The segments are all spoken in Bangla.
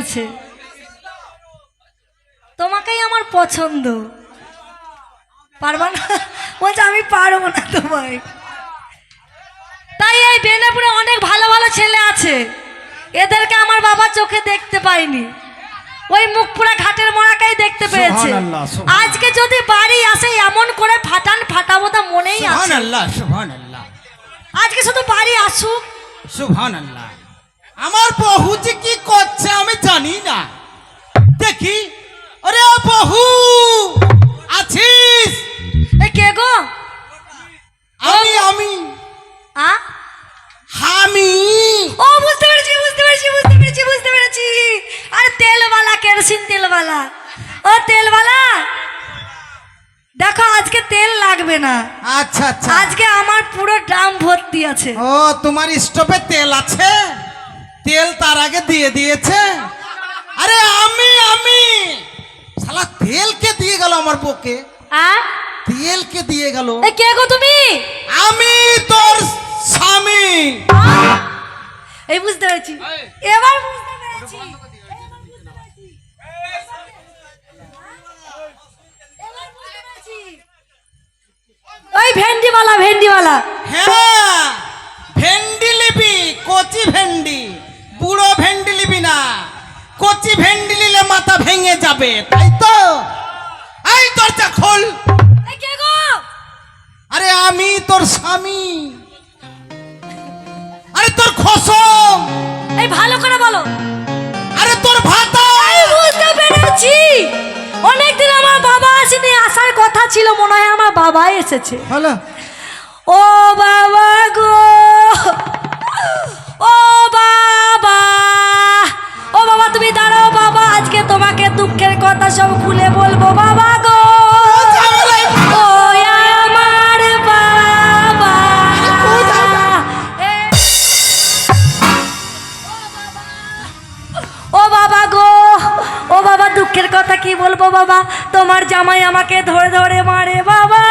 নিয়েছে তোমাকেই আমার পছন্দ। পারবা না? বলছে আমি পারব না তোমায়। তাই এই বেনাপুরে অনেক ভালো ভালো ছেলে আছে। এদেরকে আমার বাবা চোখে দেখতে পাইনি। ওই মুখপুরা ঘাটের মোড়াকাই দেখতে পেয়েছে। সুবহানাল্লাহ, সুবহানাল্লাহ। আজকে যদি বাড়ি আসে এমন করে ফাটান ফাটাবো তা মনেই আছে। আজকে শুধু বাড়ি আসুক। সুহান আল্লাহ আমার বহু যে কি করছে আমি জানি না। দেখি। আরে বহু আছিস? এ কে গো? আমি আমি। আ? আমি। ও বুঝতে পেরেছি বুঝতে পেরেছি বুঝতে পেরেছি বুঝতে পেরেছি। আরে তেলওয়ালা কেরোসিন তেলওয়ালা। ও তেলওয়ালা? দেখো আজকে তেল লাগবে না। আচ্ছা আচ্ছা। আজকে আমার পুরো ড্রাম ভর্তি আছে। ও তোমার স্টোভে তেল আছে? তেল তার আগে দিয়ে দিয়েছে। আরে আমি আমি। শালা তেল কে দিয়ে গেল আমার পক্ষে আ? তেল কে দিয়ে গেল? এ কে গো তুমি? আমি তোর স্বামী? এই বুঝতে পেরেছি। এবার বুঝতে পেরেছি। ওই ভেন্ডিওয়ালা ভেন্ডিওয়ালা। হ্যাঁ ভেন্ডি লিবি কচি ভেন্ডি। বুড়ো ভেন্ডি লিবি না কচি ভেন্ডি নিলে মাথা ভেঙে যাবে তাই তো? এই দরজা খোল। এই কে গো? আরে আমি তোর স্বামী। আরে তোর খসম এই ভালো করে বলো। আরে তোর ভাতা। বুঝতে পেরেছি। অনেকদিন আমার বাবা আসেনি আসার কথা ছিল মনে হয় আমার বাবা এসেছে। হলো। ও বাবা দুঃখের কথা সব খুলে বলব, বাবা গো। দুঃখের কথা কি বলব, বাবা? তোমার জামাই আমাকে ধরে ধরে মারে, বাবা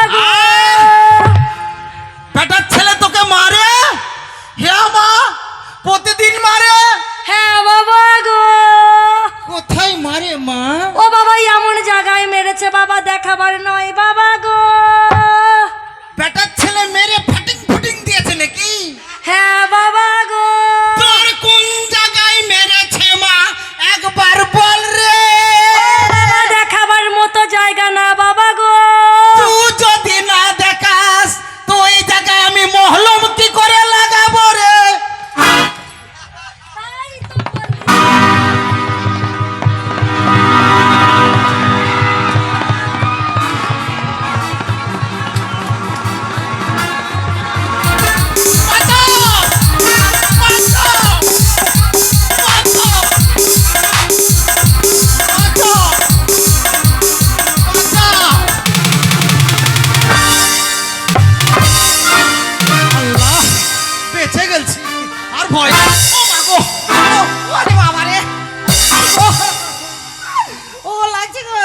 ভয় ও মা গো ও, ওরে বাবা রে ও, ও লাগছে গো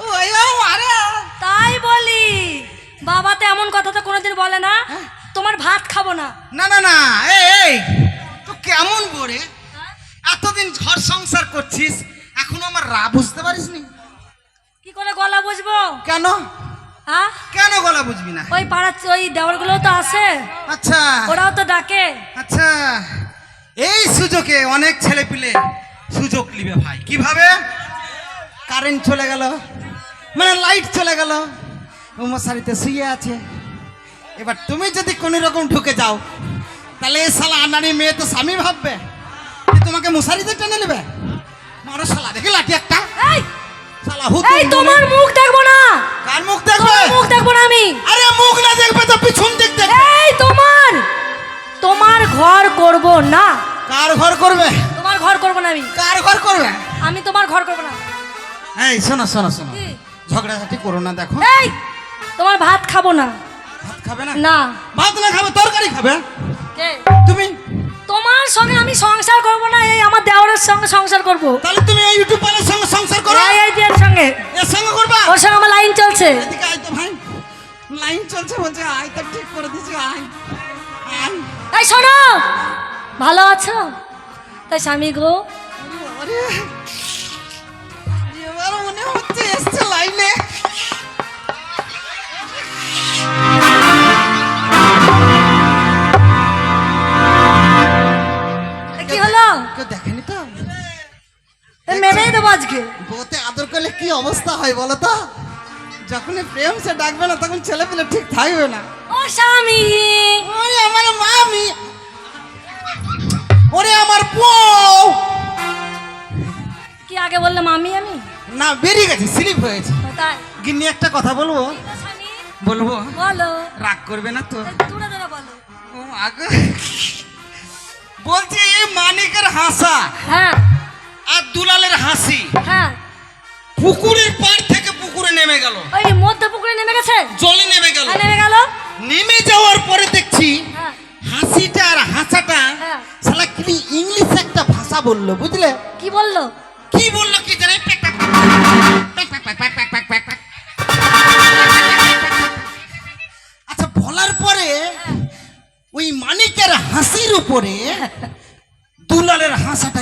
ও মারে তাই বলি। বাবা তো এমন কথা তো কোনোদিন বলে না। তোমার ভাত খাব না। না না না। এই এই। তো কেমন করে? এতদিন ঘর সংসার করছিস এখনও আমার রা বুঝতে পারিসনি? কি করে গলা বুঝব? কেন? হ্যাঁ কেন গলা বুঝবি না? ওই পাড়ার ওই দেওয়ারগুলো তো আসে আচ্ছা। ওরাও তো ডাকে। আচ্ছা। এই সুযোগে অনেক ছেলে পিলে সুযোগ নিবে ভাই। কীভাবে? কারেন্ট চলে গেল। মানে লাইট চলে গেল। মশারিতে শুয়ে আছে। এবার তুমি যদি কোনো রকম ঢুকে যাও তাহলে এই শালা আনানি মেয়ে তো স্বামী ভাববে তোমাকে মশারিতে টেনে নেবে। মারো শালা দেখে লাঠি একটা। এই তোমার মুখ দেখব না। কার মুখ দেখবে? মুখ দেখব না আমি। আরে মুখ না দেখবে তো পিছন দিক দেখবে। এই তোমার। তোমার ঘর করব না। কার ঘর করবে? তোমার ঘর করব না আমি। কার ঘর করবে? আমি তোমার ঘর করব না। এই শোনো শোনো শোনো? ঝগড়াঝাটি করো না দেখো। এই তোমার ভাত খাব না। ভাত খাবে না? না। ভাত না খাবে তরকারি খাবে? কে? তুমি? তোমার সঙ্গে আমি সংসার করব না এই আমার দেওয়ারের সঙ্গে সংসার করব। তাহলে তুমি এই ইউটিউব পালের সঙ্গে সংসার করো। এই এই এর সঙ্গে। এর সঙ্গে করবা? ওর সঙ্গে আমার লাইন চলছে। এদিকে আই তো ভাই। লাইন চলছে বলছে আয় তো ঠিক করে দিছি আয়। আয়। এই শোনো ভালো আছো? তাই স্বামী গো। আরে মেরেই দেবো আজকে। বউতে আদর করলে কি অবস্থা হয় বলো তো? যখনই প্রেম সে ডাকবে না তখন ছেলে পেলে ঠিক থাকবে না। ও স্বামী। ওরে আমার মামি। ওরে আমার বউ। কি আগে বললাম আমি আমি? না বেরিয়ে গেছে স্লিপ হয়েছে তাই গিন্নি একটা কথা বলব? বলব? বলো। রাগ করবে না তো। দূরে দূরে বলো। ও আগে বলছি এই মানিকের হাসা। হ্যাঁ। আর দুলালের হাসি হ্যাঁ পুকুরের পার থেকে পুকুরে নেমে গেল ওই মধ্যে মধ্য পুকুরে নেমে গেছে জলে নেমে গেল নেমে গেল নেমে যাওয়ার পরে দেখছি হাসিটা আর হাসাটা শালা কি ইংলিশ একটা ভাষা বলল বুঝলে কি বলল কি বলল কি জানে আচ্ছা বলার পরে ওই মানিকের হাসির উপরে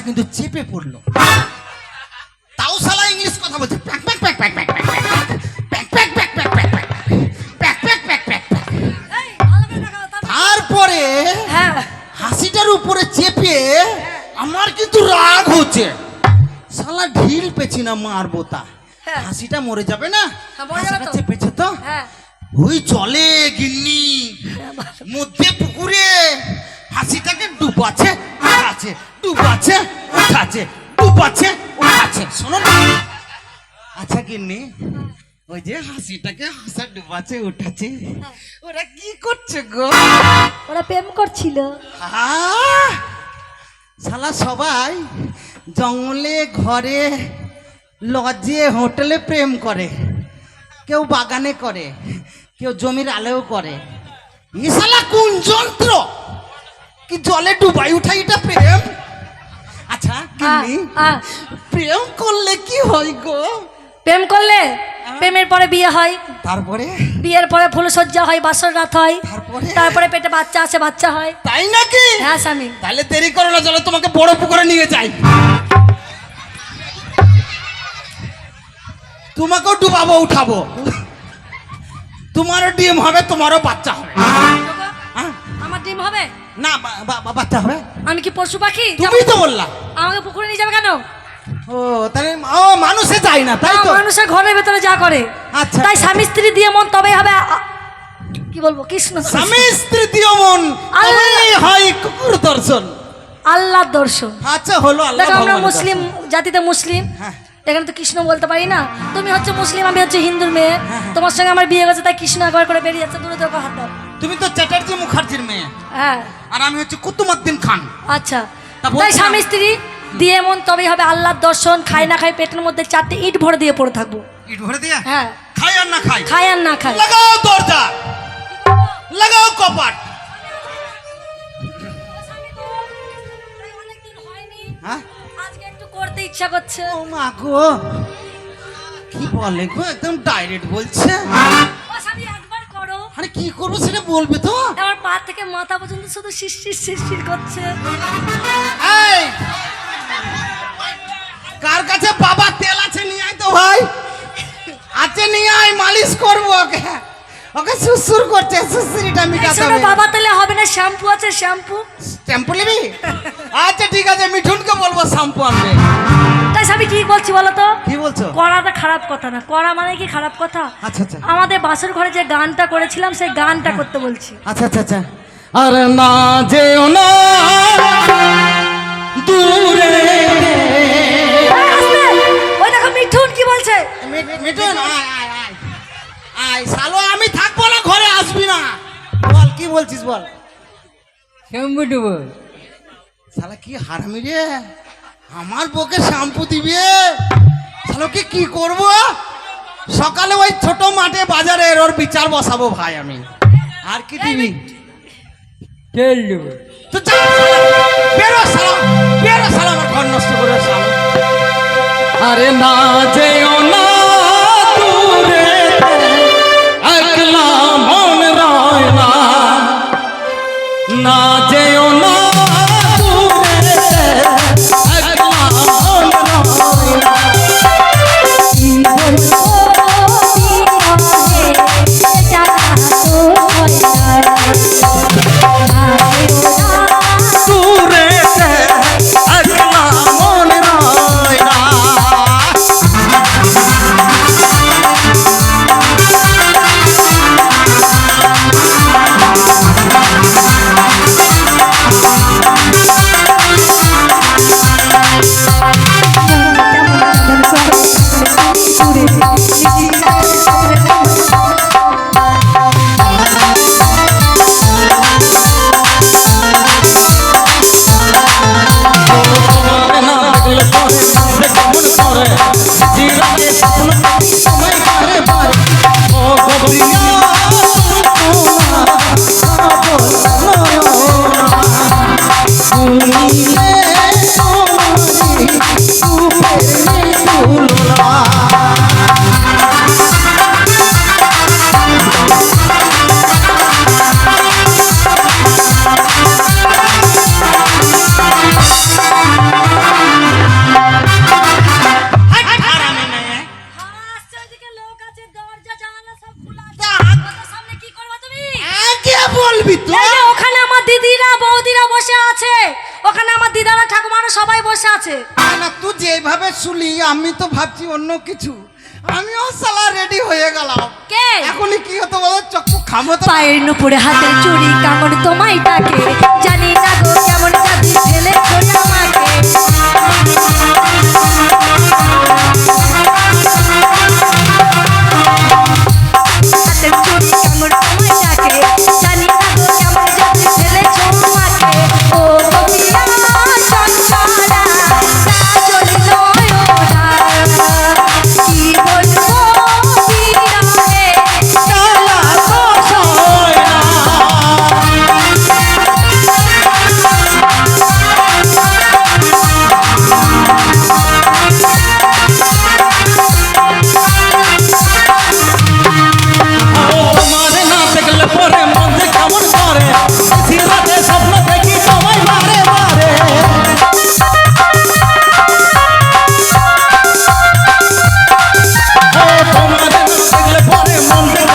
কিন্তু চেপে পড়ল তাও শালা ইংলিশ কথা বলছে প্যাক প্যাক প্যাক প্যাক প্যাক প্যাক প্যাক প্যাক প্যাক প্যাক প্যাক প্যাক প্যাক প্যাক প্যাক প্যাক প্যাক এই ভালো করে দেখাও তারপর- হ্যাঁ হাসিটার উপরে চেপে আমার কিন্তু রাগ হচ্ছে শালা ঢিল পেছি না মারবো তা হ্যাঁ। হাসিটা মরে যাবে না হ্যাঁ, হাসিটা। চেপেছে তো হ্যাঁ ওই চলে গিন্নি মধ্যে পুকুরে হাসিটাকে ডুবাচ্ছে উঠাচ্ছে ডুবাচ্ছে উঠাচ্ছে ডুবাচ্ছে উঠাচ্ছে। শোনো না আচ্ছা গিন্নি ওই যে হাসিটাকে হাসা ডুবাচ্ছে উঠাচ্ছে। ওরা কি করছে গো? ওরা প্রেম করছিল! শালা সবাই জঙ্গলে ঘরে লজে হোটেলে প্রেম করে। কেউ বাগানে করে কেউ জমির আলেও করে। এ শালা কোন যন্ত্র? কি জলে ডুবাই উঠাই এটা প্রেম? আচ্ছা গিন্নি। প্রেম করলে কি হয় গো? প্রেম করলে প্রেমের পরে বিয়ে হয়। তারপরে? বিয়ের পরে ফুলসজ্জা হয় বাসর রাত হয়। তারপরে? তারপরে পেটে বাচ্চা আসে বাচ্চা হয়। তাই নাকি? হ্যাঁ স্বামী। তাহলে দেরি করো না চলো তোমাকে বড় পুকুরে নিয়ে যাই। তোমাকেও ডুবাবো উঠাবো। তোমারও ডিম হবে তোমারও বাচ্চা হবে? আমার ডিম হবে? না বাচ্চা হবে আমি কি পশু পাখি? তুমি তো বললা। আমাকে পুকুরে নিয়ে যাবে কেন? ও তাহলে ও মানুষে যায় না তাই তো? মানুষের ঘরের ভেতরে যা করে। আচ্ছা। তাই স্বামী স্ত্রী দিয়ে মন তবেই হবে কি বলব কৃষ্ণ স্বামী স্ত্রী মন। তবেই হয় কুকুর দর্শন। আল্লাহর দর্শন। আচ্ছা হলো আল্লাহ আমরা মুসলিম জাতিতে মুসলিম। হ্যাঁ। এখানে তো কৃষ্ণ বলতে পারি না। তুমি হচ্ছে মুসলিম আমি হচ্ছে হিন্দুর মেয়ে। হ্যাঁ, তোমার সঙ্গে আমার বিয়ে গেছে তাই কৃষ্ণ একবার করে বেরিয়ে যাচ্ছে। দূরে দূরে হাত দাও। তুমি তো চ্যাটার্জি মুখার্জির মেয়ে। হ্যাঁ। আর আমি হচ্ছে কুতুমুদ্দিন খান। আচ্ছা। তাই স্বামী স্ত্রী দিয়ে মন তবেই হবে আল্লাহর দর্শন খাই না খাই পেটের মধ্যে চারটে ইট ভরে দিয়ে পড়ে থাকব। ইট ভরে দিয়া? হ্যাঁ। খাই আর না খাই? খাই আর না খাই। লাগাও দরজা। লাগাও কপাট। হ্যাঁ? আজকে একটু করতে ইচ্ছা করছে। ও মা গো। কি বলে গো? একদম ডাইরেক্ট বলছে। আরে কি করব সেটা বলবে তো? আমার পা থেকে মাথা পর্যন্ত শুধু শিরশির শিরশির করছে। এই! কার কাছে বাবা তেল আছে নিয়ে আয় তো ভাই। আছে নিয়ে আয় মালিশ করব ওকে। ওকে সুসুর করছে সুসুরিটা মিটাতে হবে। বাবা তাহলে হবে না শ্যাম্পু আছে শ্যাম্পু। শ্যাম্পু নিবি? আচ্ছা ঠিক আছে মিঠুনকে বলব শ্যাম্পু আনবে। তাই স্বামী কি বলছি বলো তো? কি বলছো? করাটা খারাপ কথা না। করা মানে কি খারাপ কথা? আচ্ছা আচ্ছা। আমাদের বাসর ঘরে যে গানটা করেছিলাম সেই গানটা করতে বলছি। আচ্ছা আচ্ছা আচ্ছা। আরে না যেও না দূরে। ওই দেখো মিঠুন কি বলছে? মিঠুন আয় আয় আয় আয়। শালো আমি থাকব না ঘরে আসবি না। বল কি বলছিস বল? শ্যাম্পু দেবো শালা কি হারামি রে। আমার বউকে শ্যাম্পু দিবে? শালোকে কি করব? সকালে ওই ছোট মাঠে বাজারে ওর বিচার বসাবো ভাই আমি। আর কি দিবি? তো বেরো বেরো শালা আমার ঘর নষ্ট করে আরে না যেও না দূরে একলা রয় না কিছু। আমিও সালা রেডি হয়ে গেলাম। কে? এখন কি হতো বলো? চক্ষু খামো তো পায়ের নুপুরে হাতে চুড়ি কামড় তোমায় ডাকে। জানি না গো কেমন কাঁদি ছেলে ছোট আমাকে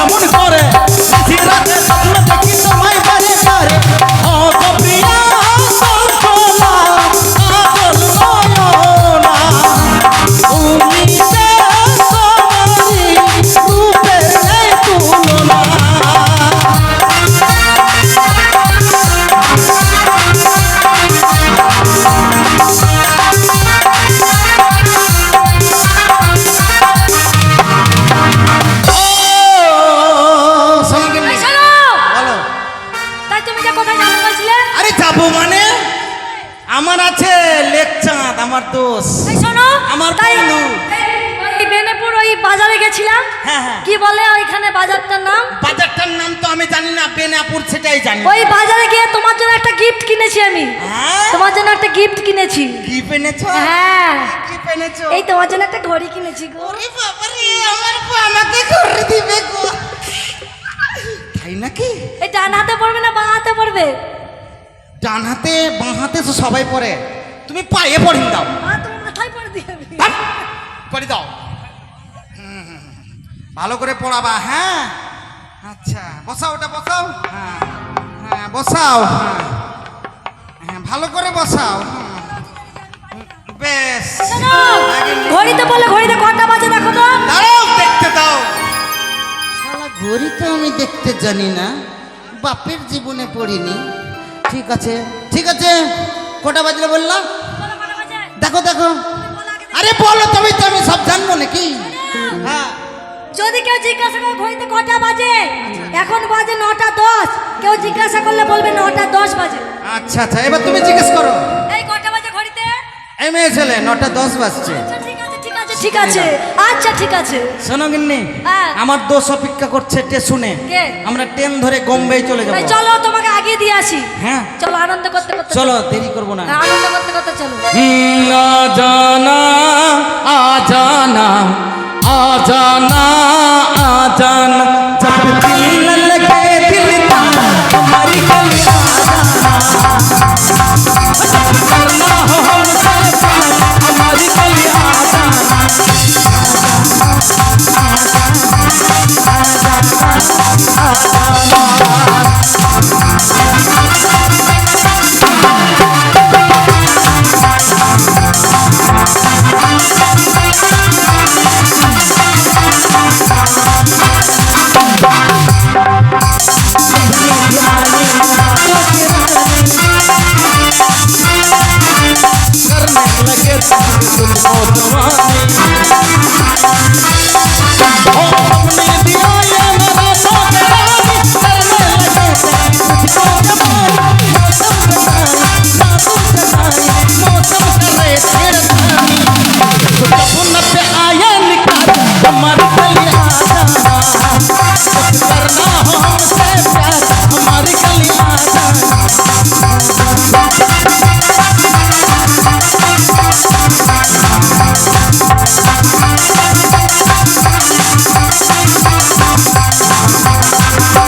কেমন করে? সিরাতে বলে ওইখানে বাজারটার নাম? বাজারটার নাম তো আমি জানি না বেনাপুর সেটাই জানি। ওই বাজারে গিয়ে তোমার জন্য একটা গিফট কিনেছি আমি। হ্যাঁ? তোমার জন্য একটা গিফট কিনেছি। কি পেনেছো হ্যাঁ। কি পেনেছো এই তোমার জন্য একটা ঘড়ি কিনেছি গো। ওরে বাবারে আমার পা আমাকে করে দিবে গো। তাই নাকি? এই ডান হাতে পড়বে না বাঁ হাতে পড়বে? ডান হাতে বাঁ হাতে তো সবাই পরে তুমি পায়ে পড়িয়ে দাও। বাঁ তোমার মাথায় পড়ে! দাও হুম, হুম, হুম। ভালো করে পড়াবা হ্যাঁ? আচ্ছা বসাও ওটা বসাও। হ্যাঁ হ্যাঁ বসাও হ্যাঁ। হ্যাঁ ভালো করে বসাও। হুম, বেশ। ঘড়িতে বলে ঘড়িতে কটা বাজে দেখো তো? দাঁড়াও দেখতে দাও। শালা ঘড়ি তো আমি দেখতে জানি না। বাপের জীবনে পড়িনি। ঠিক আছে ঠিক আছে। কটা বাজলে বললাম বলো কটা বাজে? দেখো দেখো। আরে বলো তুমি তো আমি সব জানব নাকি? হ্যাঁ। যদি কেউ জিজ্ঞাসা করে ঘড়িতে কটা বাজে এখন বাজে নটা দশ। কেউ জিজ্ঞাসা করলে বলবে নটা দশ বাজে। আচ্ছা আচ্ছা এবার তুমি জিজ্ঞেস করো। এই কটা বাজে ঘড়িতে? এই মেয়ে ছেলে নটা দশ বাজছে। আচ্ছা, ঠিক আছে আচ্ছা ঠিক আছে। শোনো গিন্নি হ্যাঁ। আমার দোষ অপেক্ষা করছে শুনে। আমরা ট্রেন ধরে বোম্বে চলে যাব। চলো তোমাকে আগে দিয়ে আসি। হ্যাঁ। চলো আনন্দ করতে করতে চলো দেরি করব না। হ্যাঁ, আনন্দ করতে করতে চলো। জানা আজানা जाना आ जाना आ जाना जब दिल न लगे दिल का हमारी गली आ जाना जब करना हो हमसे प्यार हमारी गली आ जाना करने